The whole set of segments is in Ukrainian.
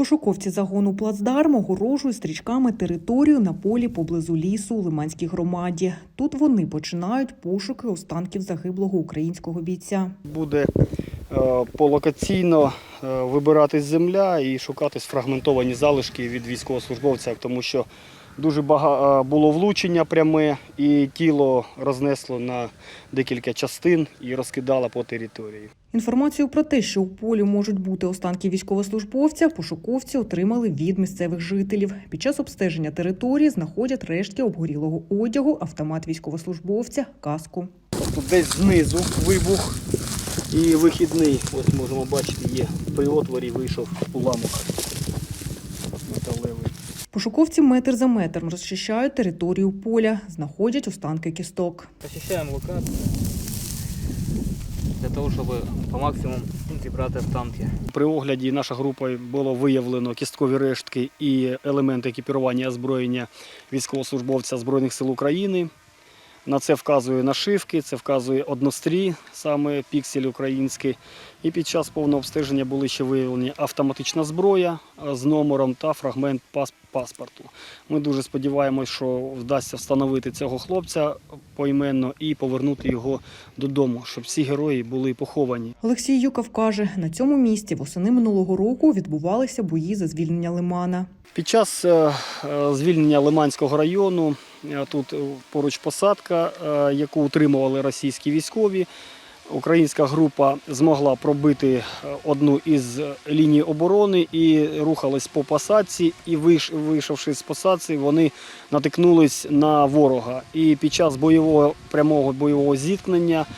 Пошуковці загону плацдарм огорожують стрічками територію на полі поблизу лісу у Лиманській громаді. Тут вони починають пошуки останків загиблого українського бійця. Буде е, полокаційно вибирати вибиратись земля і шукати сфрагментовані залишки від військовослужбовця, тому що дуже багато було влучення пряме, і тіло рознесло на декілька частин і розкидало по території. Інформацію про те, що у полі можуть бути останки військовослужбовця, пошуковці отримали від місцевих жителів. Під час обстеження території знаходять рештки обгорілого одягу, автомат військовослужбовця, каску. Тут десь знизу вибух і вихідний, ось можемо бачити, є при отворі вийшов уламок. Пошуковці метр за метром розчищають територію поля, знаходять останки кісток. Посещаем локацію для того, щоб по максимуму зібрати останки. При огляді наша група було виявлено кісткові рештки і елементи екіпірування озброєння військовослужбовця Збройних сил України. На це вказує нашивки, це вказує однострій, саме піксель український. І під час повного обстеження були ще виявлені автоматична зброя з номером та фрагмент паспорту. Ми дуже сподіваємось, що вдасться встановити цього хлопця поіменно і повернути його додому, щоб всі герої були поховані. Олексій Юков каже, на цьому місці восени минулого року відбувалися бої за звільнення Лимана. Під час е, е, звільнення Лиманського району тут е, поруч посадка, е, яку утримували російські військові. Українська група змогла пробити е, одну із ліній оборони і рухались по посадці. І вийшовши з посадці, вони натикнулись на ворога. І під час бойового прямого бойового зіткнення е,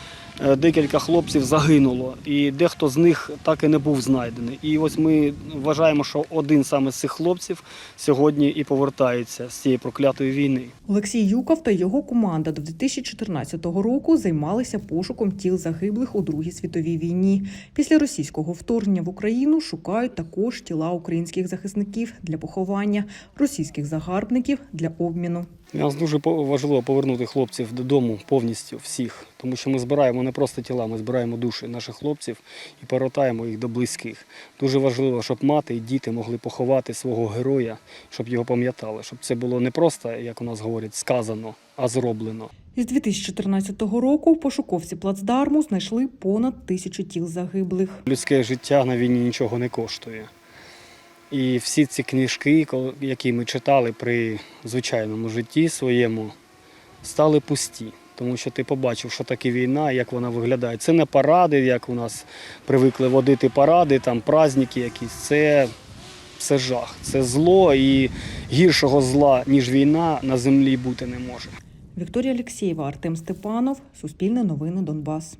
декілька хлопців загинуло, і дехто з них так і не був знайдений. І ось ми вважаємо, що один саме з цих хлопців сьогодні і повертається з цієї проклятої війни. Олексій Юков та його команда до 2014 року займалися пошуком тіл загиблих у Другій світовій війні. Після російського вторгнення в Україну шукають також тіла українських захисників для поховання, російських загарбників для обміну. Нас дуже важливо повернути хлопців додому повністю всіх, тому що ми збираємо не просто тіла, ми збираємо душі наших хлопців і повертаємо їх до близьких. Дуже важливо, щоб мати і діти могли поховати свого героя, щоб його пам'ятали, щоб це було не просто, як у нас говорять, сказано, а зроблено. Із 2014 року пошуковці плацдарму знайшли понад тисячу тіл загиблих. Людське життя на війні нічого не коштує. І всі ці книжки, які ми читали при звичайному житті своєму, стали пусті. Тому що ти побачив, що таке війна, як вона виглядає. Це не паради, як у нас привикли водити паради, там праздники якісь. Це, це жах, це зло і гіршого зла, ніж війна, на землі бути не може. Вікторія Алексєєва, Артем Степанов, Суспільне новини Донбас.